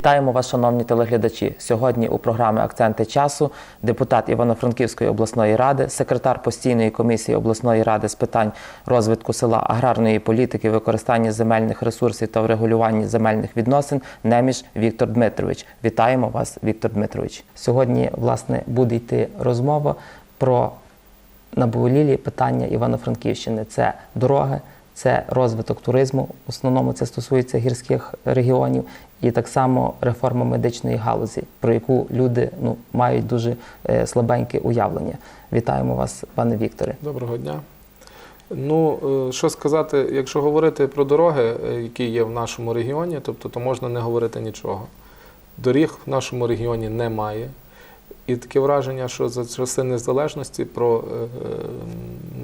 Вітаємо вас, шановні телеглядачі. Сьогодні у програмі Акценти часу депутат Івано-Франківської обласної ради, секретар постійної комісії обласної ради з питань розвитку села, аграрної політики, використання земельних ресурсів та врегулювання земельних відносин Неміш Віктор Дмитрович. Вітаємо вас, Віктор Дмитрович. Сьогодні власне буде йти розмова про наболілі питання Івано-Франківщини. Це дороги, це розвиток туризму. В основному це стосується гірських регіонів, і так само реформа медичної галузі, про яку люди ну, мають дуже е, слабеньке уявлення. Вітаємо вас, пане Вікторе. Доброго дня. Ну, е, що сказати, якщо говорити про дороги, е, які є в нашому регіоні, тобто то можна не говорити нічого. Доріг в нашому регіоні немає. І таке враження, що за часи незалежності про е, е,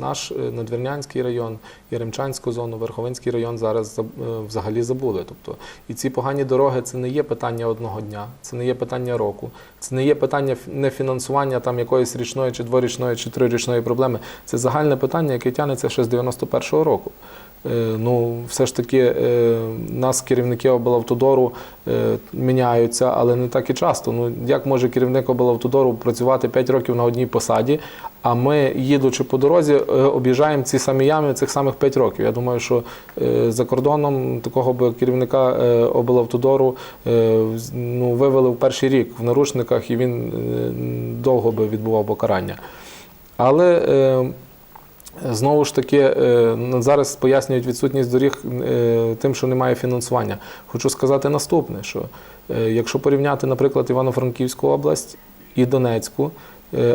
наш е, Надвірнянський район, Яремчанську зону, Верховинський район зараз взагалі забули. Тобто, і ці погані дороги це не є питання одного дня, це не є питання року, це не є питання ф- не фінансування там якоїсь річної чи дворічної чи трирічної проблеми. Це загальне питання, яке тягнеться ще з 91-го року. Е, Ну, все ж таки, е, нас керівники облавтодору е, міняються, але не так і часто. Ну, як може керівник облавтодору працювати 5 років на одній посаді, а ми, їдучи по дорозі, об'їжджаємо ці самі ями цих самих 5 років. Я думаю, що за кордоном такого би керівника облавтодору ну, вивели в перший рік в наручниках, і він довго би відбував покарання. Але Знову ж таки, е, зараз пояснюють відсутність доріг е, тим, що немає фінансування. Хочу сказати наступне: що е, якщо порівняти, наприклад, Івано-Франківську область і Донецьку,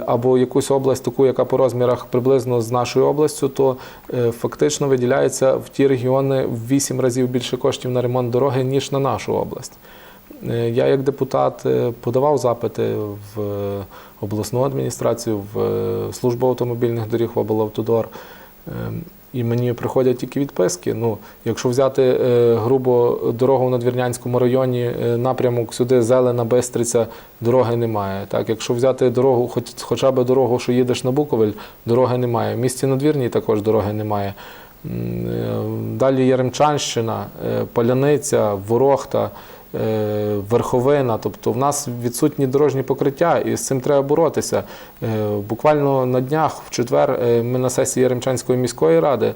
або якусь область, таку, яка по розмірах приблизно з нашою областю, то фактично виділяється в ті регіони в 8 разів більше коштів на ремонт дороги, ніж на нашу область. Е, Я як депутат е, подавав запити в обласну адміністрацію, в е, службу автомобільних доріг в облавтодор. Е, І мені приходять тільки відписки. Ну, якщо взяти грубо дорогу в Надвірнянському районі, напрямок сюди Зелена, Бистриця, дороги немає. Так, якщо взяти дорогу, хоч, хоча б дорогу, що їдеш на Буковель, дороги немає. В місті Надвірній також дороги немає. Далі Яремчанщина, Поляниця, Ворохта, Верховина. Тобто в нас відсутні дорожні покриття, і з цим треба боротися. Е, Буквально на днях, в четвер, е, ми на сесії Яремчанської міської ради.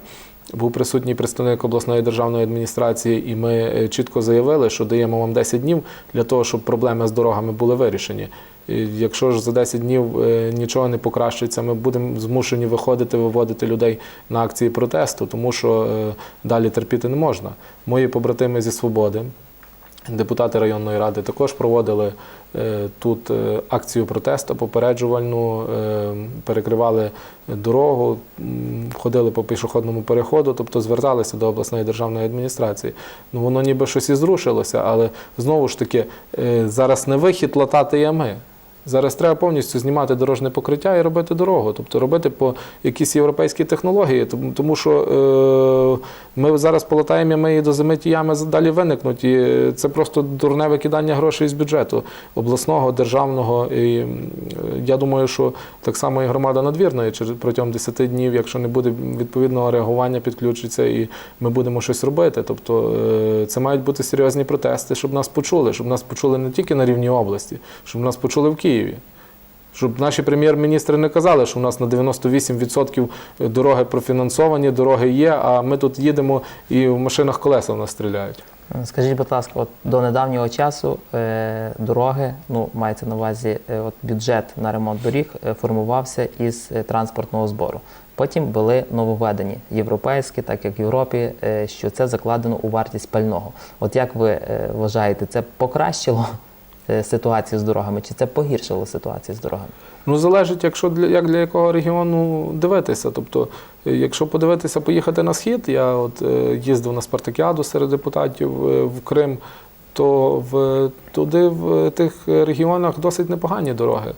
Був присутній представник обласної державної адміністрації, і ми е, чітко заявили, що даємо вам 10 днів для того, щоб проблеми з дорогами були вирішені. І Якщо ж за 10 днів е, нічого не покращиться, ми будемо змушені виходити, виводити людей на акції протесту, тому що е, далі терпіти не можна. Мої побратими зі свободи, депутати районної ради, також проводили е, тут е, акцію протесту попереджувальну, е, перекривали дорогу, ходили по пішохідному переходу, тобто зверталися до обласної державної адміністрації. Ну воно ніби щось і зрушилося, але знову ж таки зараз не вихід латати ями. Зараз треба повністю знімати дорожне покриття і робити дорогу, тобто робити по якісь європейські технології, тому, що е, ми зараз полатаємо ями і до зими ті ями далі виникнуть. І це просто дурне викидання грошей з бюджету обласного, державного. І я думаю, що так само і громада надвірної протягом 10 днів, якщо не буде відповідного реагування, підключиться і ми будемо щось робити. Тобто е, це мають бути серйозні протести, щоб нас почули, щоб нас почули не тільки на рівні області, щоб нас почули в Києві. Щоб наші прем'єр-міністри не казали, що у нас на 98% дороги профінансовані, дороги є, а ми тут їдемо і в машинах колеса в нас стріляють. Скажіть, будь ласка, от до недавнього часу е, дороги, ну мається на увазі, е, от бюджет на ремонт доріг е, формувався із е, транспортного збору. Потім були нововведені європейські, так як в Європі, е, що це закладено у вартість пального. От як ви е, вважаєте, це покращило ситуацію з дорогами, чи це погіршило ситуацію з дорогами? Ну, залежить, якщо для як для якого регіону дивитися. Тобто, е, якщо подивитися, поїхати на схід, я от е, їздив на спартакіаду серед депутатів е, в Крим, то в туди в тих регіонах досить непогані дороги.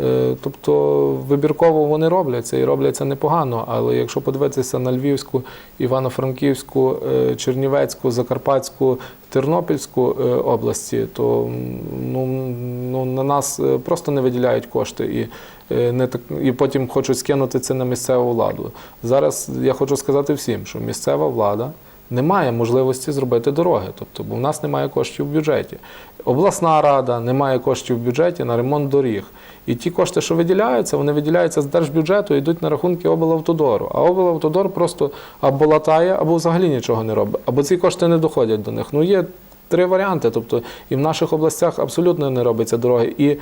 Е, Тобто вибірково вони робляться і робляться непогано. Але якщо подивитися на Львівську, Івано-Франківську, е, Чернівецьку, Закарпатську, Тернопільську е, області, то ну, ну, на нас просто не виділяють кошти і, не так, і потім хочуть скинути це на місцеву владу. Зараз я хочу сказати всім, що місцева влада немає можливості зробити дороги. Тобто, бо в нас немає коштів в бюджеті. Обласна рада не має коштів в бюджеті на ремонт доріг. І ті кошти, що виділяються, вони виділяються з держбюджету і йдуть на рахунки облавтодору. А облавтодор просто або латає, або взагалі нічого не робить, або ці кошти не доходять до них. Ну є три варіанти. Тобто і в наших областях абсолютно не робиться дороги. І.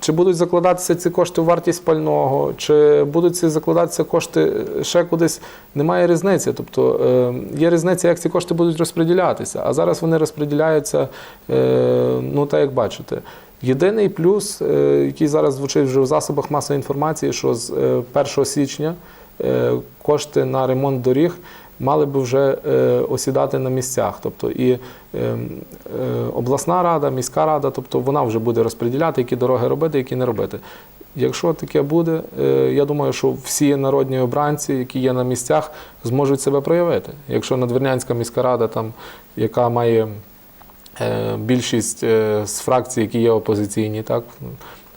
чи будуть закладатися ці кошти в вартість пального, чи будуть ці закладатися кошти ще кудись, немає різниці. Тобто е, є різниця, як ці кошти будуть розподілятися. А зараз вони розподіляються, е, ну так як бачите. Єдиний плюс, е, який зараз звучить вже в засобах масової інформації, що з е, 1 січня е, кошти на ремонт доріг мали би вже е, осідати на місцях. Тобто і е, е, обласна рада, міська рада, тобто вона вже буде розподіляти, які дороги робити, які не робити. Якщо таке буде, е, я думаю, що всі народні обранці, які є на місцях, зможуть себе проявити. Якщо Надвірнянська міська рада, там, яка має більшість з фракцій, які є опозиційні, так,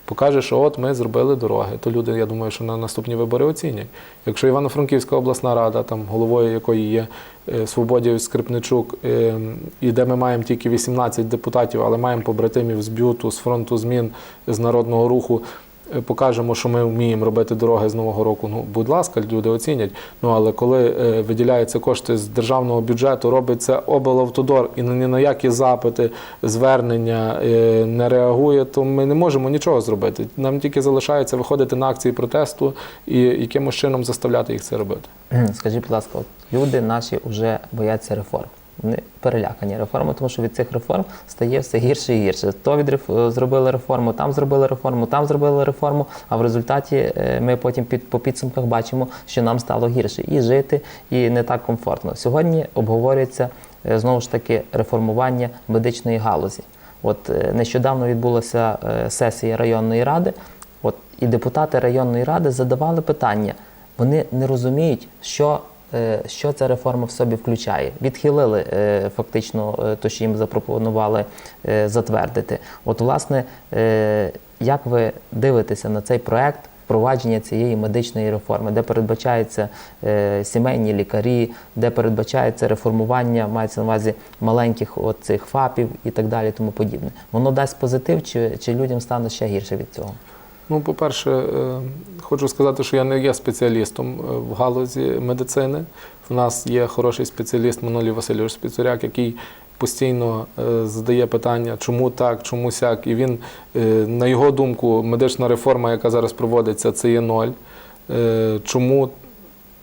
покаже, що от ми зробили дороги, то люди, я думаю, що на наступні вибори оцінять. Якщо Івано-Франківська обласна рада, там, головою якої є е, Свободів Скрипничук, е, і де ми маємо тільки 18 депутатів, але маємо побратимів з б'юту, з фронту змін, з народного руху, покажемо, що ми вміємо робити дороги з нового року. Ну, будь ласка, люди оцінять. Ну але коли е, виділяються кошти з державного бюджету, робить це облавтодор і ні на які запити, звернення е, не реагує, то ми не можемо нічого зробити. Нам тільки залишається виходити на акції протесту і якимось чином заставляти їх це робити. Скажіть, будь ласка, люди наші вже бояться реформ. Вони перелякані реформами, тому що від цих реформ стає все гірше і гірше. То від реф- зробили реформу, там зробили реформу, там зробили реформу. А в результаті е, ми потім під по підсумках бачимо, що нам стало гірше і жити, і не так комфортно. Сьогодні обговорюється е, знову ж таки реформування медичної галузі. От е, нещодавно відбулася е, сесія районної ради. От і депутати районної ради задавали питання. Вони не розуміють, що, е, що ця реформа в собі включає. Відхилили е, фактично е, те, що їм запропонували е, затвердити. От, власне, е, як ви дивитеся на цей проект? Впровадження цієї медичної реформи, де передбачаються е, сімейні лікарі, де передбачається реформування, мається на увазі маленьких от цих ФАПів і так далі, тому подібне. Воно дасть позитив, чи, чи людям стане ще гірше від цього? Ну, по-перше, е, хочу сказати, що я не є спеціалістом е, в галузі медицини. В нас є хороший спеціаліст Манолій Васильович Спецуряк, який постійно е, задає питання, чому так, чому сяк. І він, на його думку, медична реформа, яка зараз проводиться, це є ноль. Чому?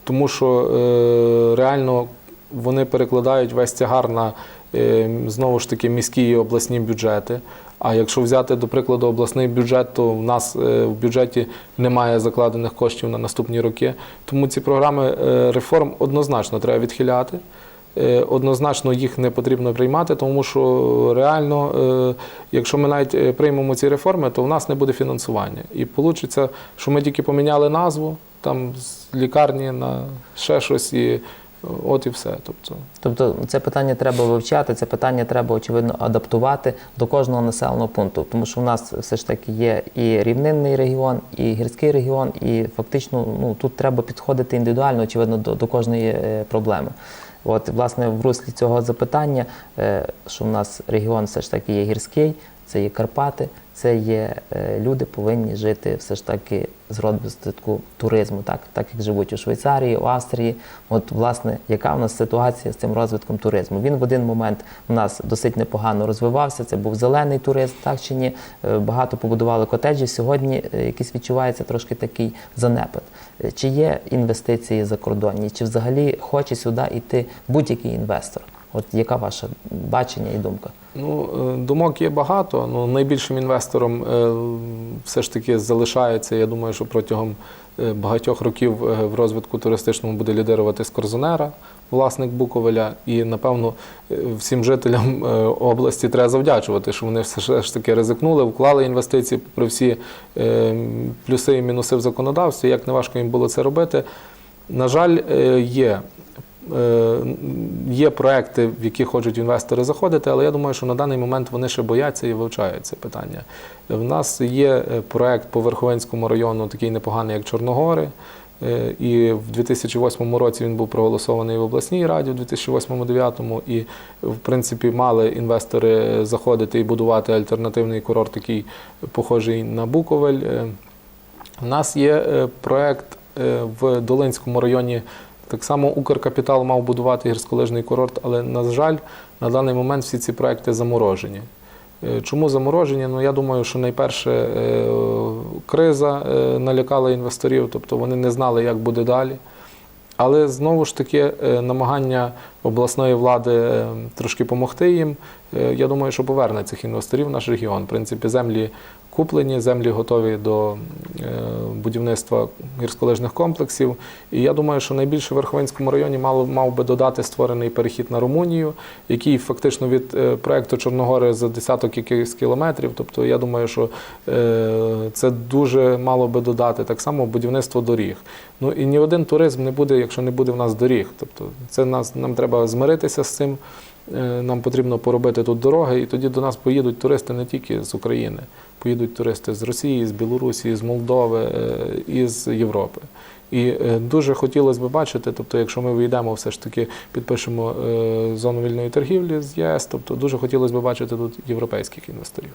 Тому що реально вони перекладають весь тягар на знову ж таки міські і обласні бюджети. А якщо взяти, до прикладу, обласний бюджет, то в нас е, в бюджеті немає закладених коштів на наступні роки. Тому ці програми е, реформ однозначно треба відхиляти. Е, Однозначно їх не потрібно приймати, тому що реально, якщо ми навіть приймемо ці реформи, то в нас не буде фінансування. І вийде, що ми тільки поміняли назву там з лікарні на ще щось, і от і все. Тобто, Тобто це питання треба вивчати, це питання треба очевидно адаптувати до кожного населеного пункту, тому що в нас все ж таки є і рівнинний регіон, і гірський регіон, і фактично ну тут треба підходити індивідуально, очевидно, до, до кожної е, проблеми. От, власне, в руслі цього запитання, е, що в нас регіон все ж таки є гірський, це є Карпати, це є е, люди повинні жити все ж таки з розвитку туризму, так, так як живуть у Швейцарії, у Австрії. От, власне, яка в нас ситуація з цим розвитком туризму? Він в один момент у нас досить непогано розвивався. Це був зелений туризм, так чи ні? Е, Багато побудували котеджі. Сьогодні е, якийсь відчувається трошки такий занепад. Чи є інвестиції закордонні, чи взагалі хоче сюди йти будь-який інвестор? От яка ваша бачення і думка? Ну, е, думок є багато. Ну, найбільшим інвестором е, все ж таки залишається. Я думаю, що протягом е, багатьох років в розвитку туристичному буде лідирувати Скорзонера, власник Буковеля. І, напевно, всім жителям області треба завдячувати, що вони все ж таки ризикнули, вклали інвестиції при всі плюси і мінуси в законодавстві. Як не важко їм було це робити. На жаль, є. Е, Є проекти, в які хочуть інвестори заходити, але я думаю, що на даний момент вони ще бояться і вивчають це питання. В нас є е, проект по Верховенському району, такий непоганий, як Чорногори. Е, І в 2008 році він був проголосований в обласній раді, в 2008-2009, і в принципі мали інвестори заходити і будувати альтернативний курорт, такий похожий на Буковель. У нас є проект в Долинському районі. Так само Укркапітал мав будувати гірськолижний курорт, але, на жаль, на даний момент всі ці проекти заморожені. Е, Чому заморожені? Ну я думаю, що найперше е, криза е, налякала інвесторів, тобто вони не знали, як буде далі. Але знову ж таки намагання обласної влади трошки допомогти їм. Я думаю, що поверне цих інвесторів в наш регіон. В принципі, землі куплені, землі готові до е, будівництва гірськолижних комплексів. І я думаю, що найбільше в Верховинському районі мав, мав би додати створений перехід на Румунію, який фактично від е, проекту Чорногори за десяток якихось кілометрів. Тобто, я думаю, що е, це дуже мало би додати. Так само будівництво доріг. Ну і ні один туризм не буде, якщо не буде в нас доріг. Тобто, це нас нам треба змиритися з цим. Е, Нам потрібно поробити тут дороги, і тоді до нас поїдуть туристи не тільки з України, поїдуть туристи з Росії, з Білорусі, з Молдови із Європи. І е, дуже хотілося б бачити, тобто, якщо ми вийдемо, все ж таки підпишемо е, зону вільної торгівлі з єС, тобто дуже хотілося б бачити тут європейських інвесторів.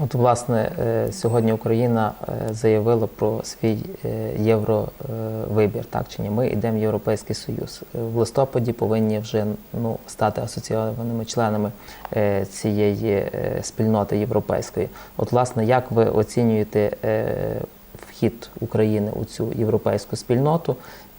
От, власне, е, сьогодні Україна заявила про свій євровибір, так чи ні? Ми йдемо в Європейський Союз. В листопаді повинні вже ну, стати асоційованими членами цієї спільноти європейської. От, власне, як ви оцінюєте вхід України у цю європейську спільноту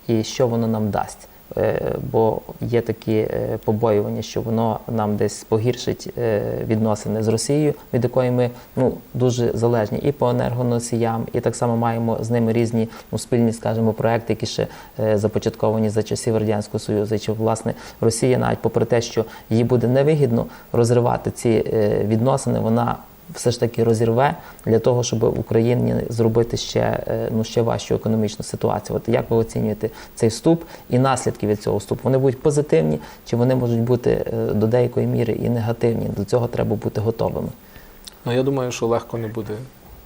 і що воно нам дасть? Е, Бо є такі е, побоювання, що воно нам десь погіршить е, відносини з Росією, від якої ми ну дуже залежні і по енергоносіям, і так само маємо з ними різні ну, спільні, скажімо, проекти, які ще започатковані за часів радянського союзу. Чи власне Росія, навіть попри те, що їй буде невигідно розривати ці відносини, вона все ж таки розірве для того, щоб в Україні зробити ще е, ну ще важчу економічну ситуацію. От як ви оцінюєте цей вступ і наслідки від цього вступу? Вони будуть позитивні, чи вони можуть бути е, до деякої міри і негативні? До цього треба бути готовими. Ну, я думаю, що легко не буде,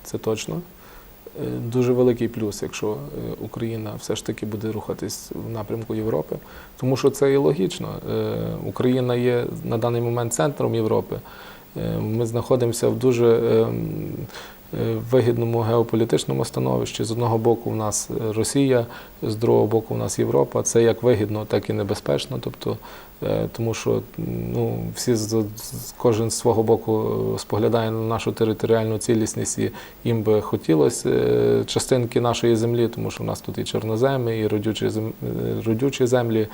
це точно. Е, Дуже великий плюс, якщо Україна все ж таки буде рухатись в напрямку Європи, тому що це і логічно. Україна є на даний момент центром Європи. Е, Ми знаходимося в дуже е, м, е, вигідному геополітичному становищі. З одного боку, в нас Росія, з другого боку, в нас Європа. Це як вигідно, так і небезпечно. Тобто, е, тому що ну, всі кожен з свого боку споглядає на нашу територіальну цілісність, і їм би хотілося частинки нашої землі, тому що в нас тут і чорноземи, і родючі, зем- е, родючі землі.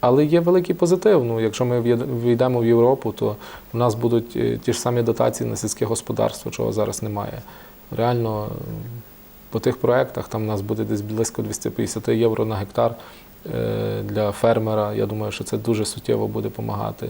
Але є великий позитив. Ну, якщо ми війдемо в Європу, то в нас будуть е, ті ж самі дотації на сільське господарство, чого зараз немає. Реально, е, по тих проєктах там у нас буде десь близько 250 євро на гектар е, для фермера. Я думаю, що це дуже суттєво буде допомагати.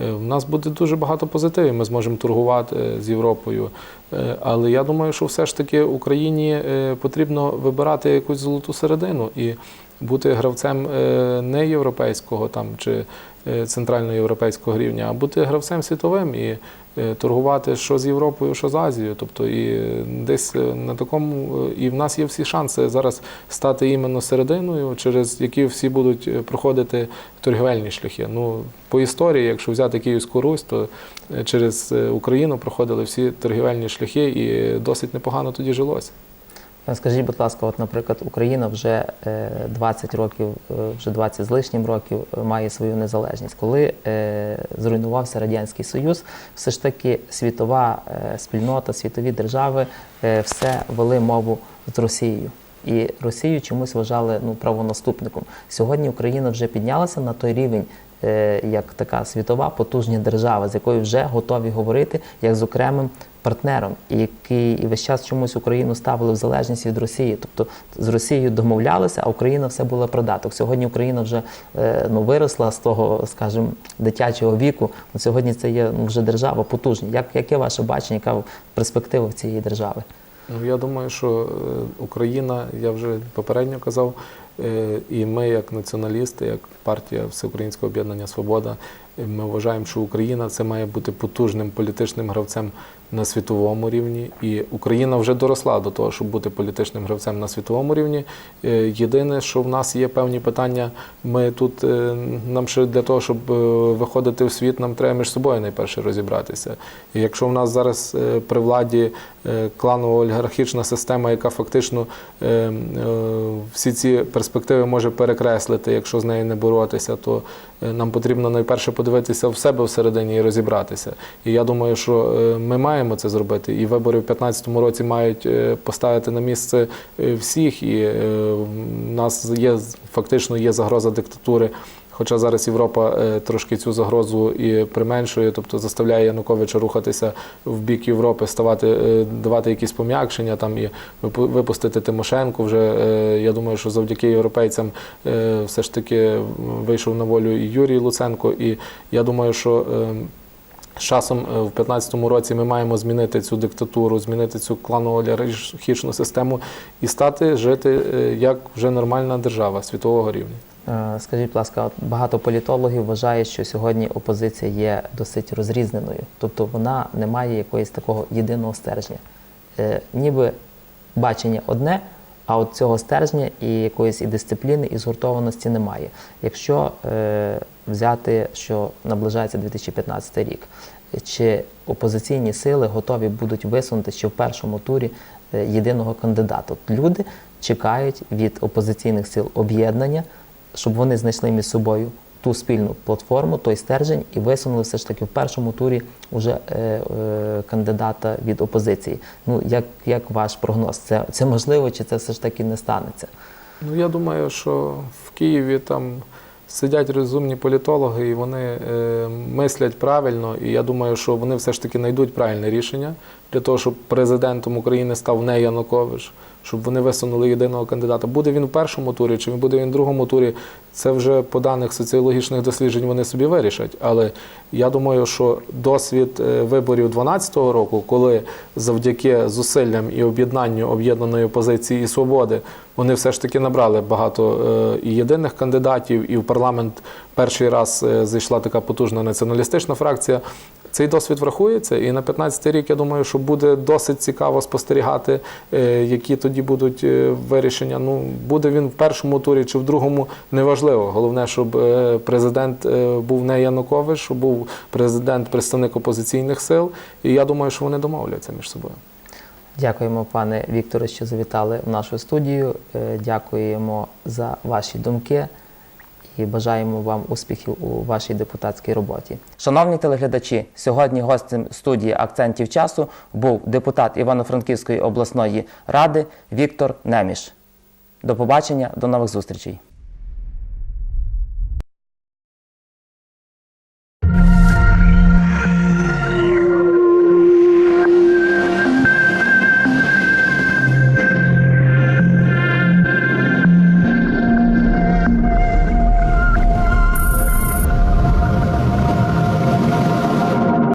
У нас буде дуже багато позитивів. Ми зможемо торгувати е, з Європою. Е, Але я думаю, що все ж таки Україні е, потрібно вибирати якусь золоту середину і бути гравцем е, не європейського там чи е, центральноєвропейського рівня, а бути гравцем світовим і е, торгувати що з Європою, що з Азією. Тобто і десь на такому і в нас є всі шанси зараз стати іменно серединою, через які всі будуть проходити торгівельні шляхи. Ну по історії, якщо взяти Київську Русь, то через Україну проходили всі торгівельні шляхи, і досить непогано тоді жилося. Е, Скажіть, будь ласка, от, наприклад, Україна вже е, 20 років, е, вже 20 з лишнім років е, має свою незалежність. Коли е, зруйнувався Радянський Союз, все ж таки світова е, спільнота, світові держави е, все вели мову з Росією. І Росію чомусь вважали ну, правонаступником. Сьогодні Україна вже піднялася на той рівень, е, як така світова потужна держава, з якою вже готові говорити як з окремим партнером, який і весь час чомусь Україну ставили в залежність від Росії. Тобто з Росією домовлялися, а Україна все була придаток. Сьогодні Україна вже е, ну, виросла з того, скажімо, дитячого віку. Сьогодні це є ну, вже держава потужна. Як, яке ваше бачення, яка перспектива цієї держави? Ну, я думаю, що е, Україна, я вже попередньо казав, е, і ми, як націоналісти, як партія Всеукраїнського об'єднання Свобода, Ми вважаємо, що Україна це має бути потужним політичним гравцем на світовому рівні, і Україна вже доросла до того, щоб бути політичним гравцем на світовому рівні. Е, Єдине, що в нас є певні питання. Ми тут е, нам ще для того, щоб е, виходити в світ, нам треба між собою найперше розібратися. І якщо в нас зараз е, при владі е, кланово-олігархічна система, яка фактично е, е, всі ці перспективи може перекреслити, якщо з нею не боротися, то е, нам потрібно найперше подивитися в себе всередині і розібратися. І я думаю, що е, ми маємо це зробити. І вибори в 2015 році мають е, поставити на місце е, всіх. І е, в нас є фактично є загроза диктатури. Хоча зараз Європа е, трошки цю загрозу і применшує, тобто заставляє Януковича рухатися в бік Європи, ставати, е, давати якісь пом'якшення там і випу- випустити Тимошенко. Вже е, я думаю, що завдяки європейцям все ж таки вийшов на волю і Юрій Луценко. І я думаю, що з часом в 2015 році ми маємо змінити цю диктатуру, змінити цю кланово-олігархічну систему і стати жити як вже нормальна держава світового рівня. Е, Скажіть, будь ласка, багато політологів вважають, що сьогодні опозиція є досить розрізненою, тобто вона не має якоїсь такого єдиного стержня. Е, ніби бачення одне, а от цього стержня і якоїсь і дисципліни, і згуртованості немає. Якщо е, взяти, що наближається 2015 рік, чи опозиційні сили готові будуть висунути ще в першому турі єдиного кандидата? Люди чекають від опозиційних сил об'єднання, щоб вони знайшли між собою ту спільну платформу, той стержень і висунули все ж таки в першому турі вже е, е, кандидата від опозиції. Ну як, як ваш прогноз? Це, це можливо, чи це все ж таки не станеться? Ну, я думаю, що в Києві там сидять розумні політологи, і вони е, мислять правильно. І я думаю, що вони все ж таки знайдуть правильне рішення для того, щоб президентом України став не Янукович, щоб вони висунули єдиного кандидата. Буде він в першому турі, чи буде він в другому турі, це вже по даних соціологічних досліджень вони собі вирішать. Але я думаю, що досвід е, виборів 2012 року, коли завдяки зусиллям і об'єднанню об'єднаної опозиції і свободи вони все ж таки набрали багато е, і єдиних кандидатів, і в парламент перший раз е, зайшла така потужна націоналістична фракція. Цей досвід врахується, і на 15 рік я думаю, що буде досить цікаво спостерігати, е, які тоді будуть е, вирішення. Ну буде він в першому турі чи в другому, неважливо. Головне, щоб е, президент був не Янукович, щоб був президент, представник опозиційних сил. І я думаю, що вони домовляться між собою. Дякуємо, пане Вікторе, що завітали в нашу студію. Дякуємо за ваші думки і бажаємо вам успіхів у вашій депутатській роботі. Шановні телеглядачі, сьогодні гостем студії акцентів часу був депутат Івано-Франківської обласної ради Віктор Неміш. До побачення, до нових зустрічей.